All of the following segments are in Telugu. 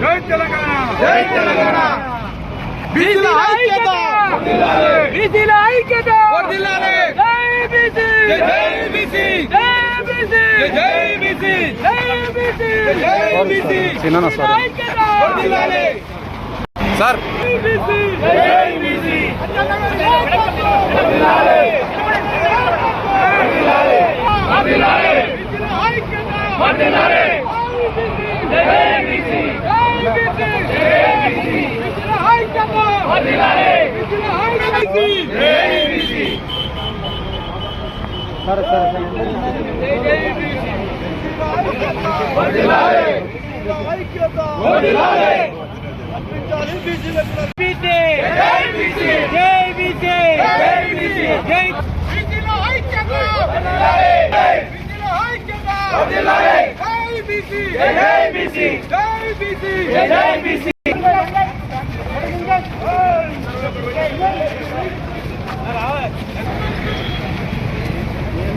జై తెలంగాణ జై తెలంగాణ బీసీల ఐక్యత బీసీల ఐక్యత వర్ధిల్లాలి. జై బీసీ జై బీసీ జై బీసీ జై బీసీ జై బీసీ జై బీసీ బీసీల ఐక్యత వర్ధిల్లాలి. సార్ జై బీసీ సరే సరే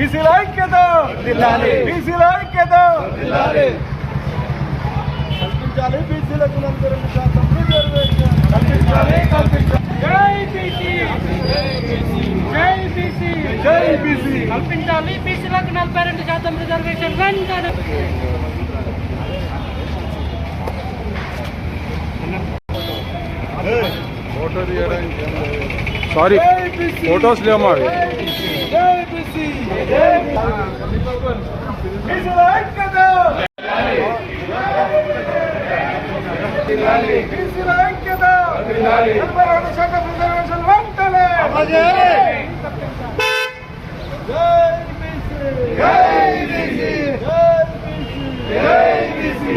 బీసీల ఐక్యత! బీసీల ఐక్యత! కల్పించాలి బీసీలకు రెండు శాతం. కల్పించాలి కల్పించాలి. జై బీసీ! జై బీసీ! జై బీసీ! కల్పించాలి బీసీలకు నలభై రెండు శాతం రిజర్వేషన్. వెంటనే! సారీ. ఫొటోస్ అవి జై బీసీ! బీసీల ఐక్యత బీసీల ఐక్యత నలభై రెండు శాతం రిజర్వేషన్ వెంటనే జై బీసీ జై బీసీ జై బీసీ జై బీసీ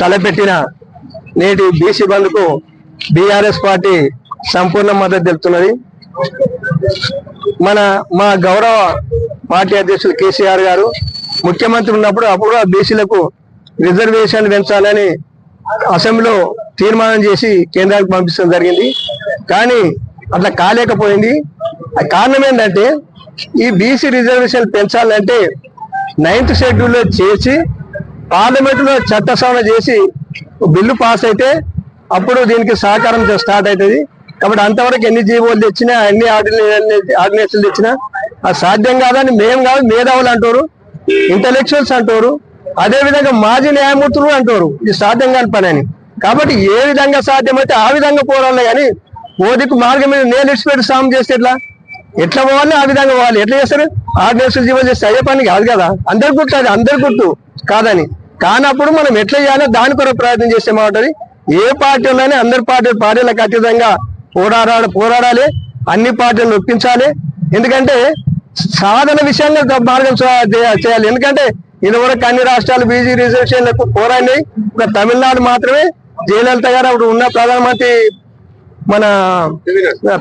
తలపెట్టిన నేటి బీసీ బంద్కు బీఆర్ఎస్ పార్టీ సంపూర్ణ మద్దతు తెలుపుతున్నది. మన మా గౌరవ పార్టీ అధ్యక్షులు కేసీఆర్ గారు ముఖ్యమంత్రి ఉన్నప్పుడు అప్పుడు కూడా బీసీలకు రిజర్వేషన్ పెంచాలని అసెంబ్లీలో తీర్మానం చేసి కేంద్రానికి పంపించడం జరిగింది. కానీ అట్లా కాలేకపోయింది. ఆ కారణం ఏంటంటే ఈ బీసీ రిజర్వేషన్ పెంచాలంటే నైన్త్ షెడ్యూల్లో చేసి పార్లమెంట్లో చట్ట సవరణ చేసి బిల్లు పాస్ అయితే అప్పుడు దీనికి సహకారం స్టార్ట్ అవుతుంది. కాబట్టి అంతవరకు ఎన్ని జీవోలు తెచ్చినా ఎన్ని ఆర్డినేషన్లు తెచ్చినా అది సాధ్యం కాదని మేము కాదు మేధావులు అంటారు ఇంటలెక్చువల్స్ అంటారు అదే విధంగా మాజీ న్యాయమూర్తులు అంటారు. ఇది సాధ్యం కాని పని అని. కాబట్టి ఏ విధంగా సాధ్యమైతే ఆ విధంగా పోరాలి కానీ మోదీకి మార్గం మీద నేను ఇచ్చిపెట్టి సాం చేస్తే ఎట్లా? ఎట్లా పోవాలి? ఆ విధంగా పోవాలి. ఎట్లా చేస్తారు? ఆర్డినెన్స్ జీవో చేస్తే అయ్యే పని కాదు కదా. అందరు గుర్తు అది అందరు గుర్తు కాదని. కానప్పుడు మనం ఎట్లా చేయాలో దాని కొరకు ప్రయత్నం చేస్తే మాటది ఏ పార్టీలోనే అందరి పార్టీ పార్టీలకు అతీతంగా పోరాడాలి పోరాడాలి అన్ని పార్టీలను ఒప్పించాలి. ఎందుకంటే సాధన విషయంగా మార్గం చేయాలి. ఎందుకంటే ఇదివరకు అన్ని రాష్ట్రాలు బీజీ రిజర్వేషన్లకు పోరాడినాయి. ఒక తమిళనాడు మాత్రమే జయలలిత గారు అప్పుడు ఉన్న ప్రధానమంత్రి మన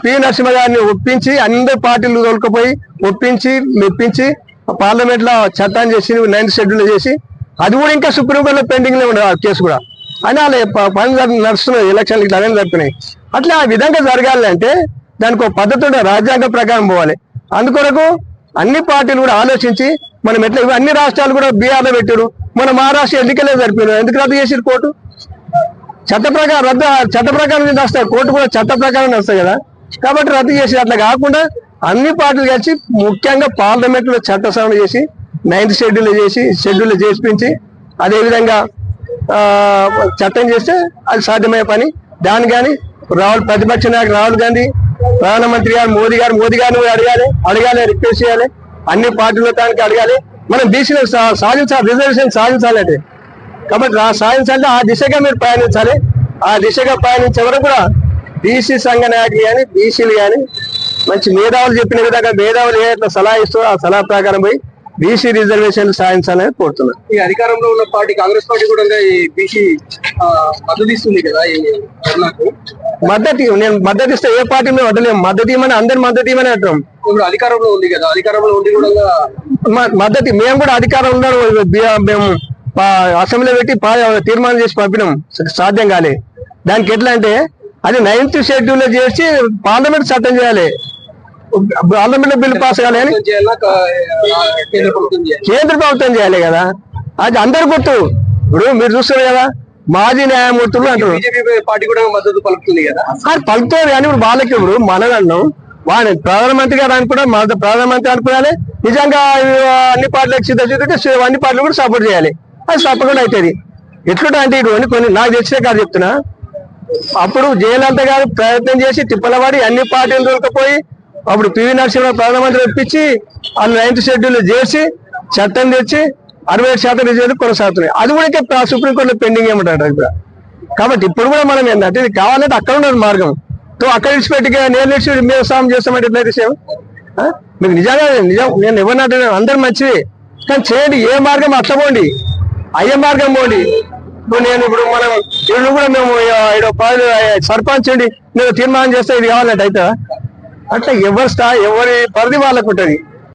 పి నరసింహ గారిని ఒప్పించి అందరి పార్టీలు తోలుకపోయి ఒప్పించి మెప్పించి పార్లమెంట్లో చట్టాన్ని చేసి నైన్త్ షెడ్యూల్ చేసి అది కూడా ఇంకా సుప్రీంకోర్టులో పెండింగ్లో ఉండదు ఆ కేసు కూడా. అని వాళ్ళ ప- పని నడుస్తున్నాయి ఎలక్షన్లు ఇట్లా జరుగుతున్నాయి. అట్లా ఆ విధంగా జరగాలంటే దానికి ఒక పద్ధతి ఉండే రాజ్యాంగ ప్రకారం పోవాలి. అందుకొరకు అన్ని పార్టీలు కూడా ఆలోచించి మనం ఎట్లా అన్ని రాష్ట్రాలు కూడా బీఆర్లో పెట్టారు మన మహారాష్ట్ర ఎన్నికలే జరిపారు ఎందుకు రద్దు చేసారు కోర్టు? చట్ట ప్రకారం రద్దు చట్ట ప్రకారం నడుస్తాయి కోర్టు కూడా చట్ట ప్రకారం నడుస్తాయి కదా. కాబట్టి రద్దు చేసి అట్లా కాకుండా అన్ని పార్టీలు కలిసి ముఖ్యంగా పార్లమెంట్లో చట్ట సవరణ చేసి నైన్త్ షెడ్యూల్ చేసి షెడ్యూల్ చేసిపించి అదేవిధంగా చట్టం చేస్తే అది సాధ్యమయ్యే పని. దాని కానీ రాహుల్ ప్రతిపక్ష నాయకు రాహుల్ గాంధీ ప్రధానమంత్రి గారు మోదీ గారు మోదీ గారిని కూడా అడగాలి అడగాలి రిక్వెస్ట్ చేయాలి. అన్ని పార్టీల తానికి అడగాలి. మనం బీసీలో సాధించాలి రిజర్వేషన్ సాధించాలంటే. కాబట్టి సాధించాలంటే ఆ దిశగా మీరు ప్రయాణించాలి. ఆ దిశగా ప్రయాణించే వరకు కూడా బీసీ సంఘ నాయకులు కానీ బీసీలు కానీ మంచి మేధావులు చెప్పిన విధంగా మేధావులు ఏ సలహా ఇస్తూ ఆ సలహా ప్రకారం పోయి బీసీ రిజర్వేషన్లు సాధించాలని కోరుతున్నాను. ఈ అధికారంలో ఉన్న పార్టీ కాంగ్రెస్ పార్టీ కూడా ఈ బీసీ మద్దతు ఇస్తుంది కదా మద్దతు. నేను మద్దతు ఇస్తే ఏ పార్టీ మేము వడ్డలేము మద్దతు ఇవ్వమని అందరి మద్దతు ఇవ్వమని అంటాం ఇప్పుడు అధికారంలో ఉంది కదా అధికారంలో ఉండి కూడా మద్దతు మేము కూడా అధికారం ఉన్నాడు మేము అసెంబ్లీ పెట్టి తీర్మానం చేసి పంపినాం. సాధ్యం కాలే. దానికి ఎట్లా అంటే అది నైన్త్ షెడ్యూల్ చేసి పార్లమెంట్ చట్టం చేయాలి. పార్లమెంట్ బిల్ పాస్ కాలే అని చేయాలా? కా- ఆ, కేంద్ర ప్రభుత్వం చేయాలి కదా. అది అందరు గుర్తు. ఇప్పుడు మీరు చూస్తారు కదా మాజీ న్యాయమూర్తులు అంటారు పార్టీ కూడా మద్దతు పలుకుతుంది కదా? పలుకుతుంది కానీ ఇప్పుడు వాళ్ళకి ఇప్పుడు మనదన్నాం వాడిని ప్రధానమంత్రి గారు అనుకున్నా మన ప్రధానమంత్రి అనుకోవాలి నిజంగా అన్ని పార్టీలకు సిద్ధ చూస్తే అన్ని పార్టీలు కూడా సపోర్ట్ చేయాలి. అది తప్పకుండా అవుతుంది. ఎట్లుంటా అంటే ఇటువంటి కొన్ని నాకు తెలిసిన కాదు చెప్తున్నా. అప్పుడు జయలలిత గారు ప్రయత్నం చేసి తిప్పలవాడి అన్ని పార్టీలు దొరకపోయి అప్పుడు పివి నరసింహరావు ప్రధానమంత్రి ఇప్పించి వాళ్ళు నైన్త్ షెడ్యూల్ చేసి చట్టం తెచ్చి అరవై ఏడు శాతం రిజర్వ్ కొనసాగుతున్నాయి. అది కూడా ఇంకా సుప్రీంకోర్టులో పెండింగ్ ఏమంటారు ఇప్పుడు కాబట్టి ఇప్పుడు కూడా మనం ఏంటంటే ఇది కావాలంటే అక్కడ ఉన్నది మార్గం. తో అక్కడ విడిచిపెట్టి నేను విడిచి మేము సాయం చేస్తామంటే ఎట్లయితే సేవ మీకు నిజంగా నిజం నేను ఎవరినట్టు అందరు మంచిది కానీ చేయండి ఏ మార్గం అట్లా పోండి. అయ్యే మార్గం పోండి. ఇప్పుడు నేను ఇప్పుడు మనం ఇప్పుడు కూడా మేము ఇక్కడ సర్పంచ్ ఉండి నేను తీర్మానం చేస్తే ఇది కావాలంటే అవుతుందా? అట్లా ఎవరి స్టా ఎవరి పరిధి వాళ్ళకు ఉంటుంది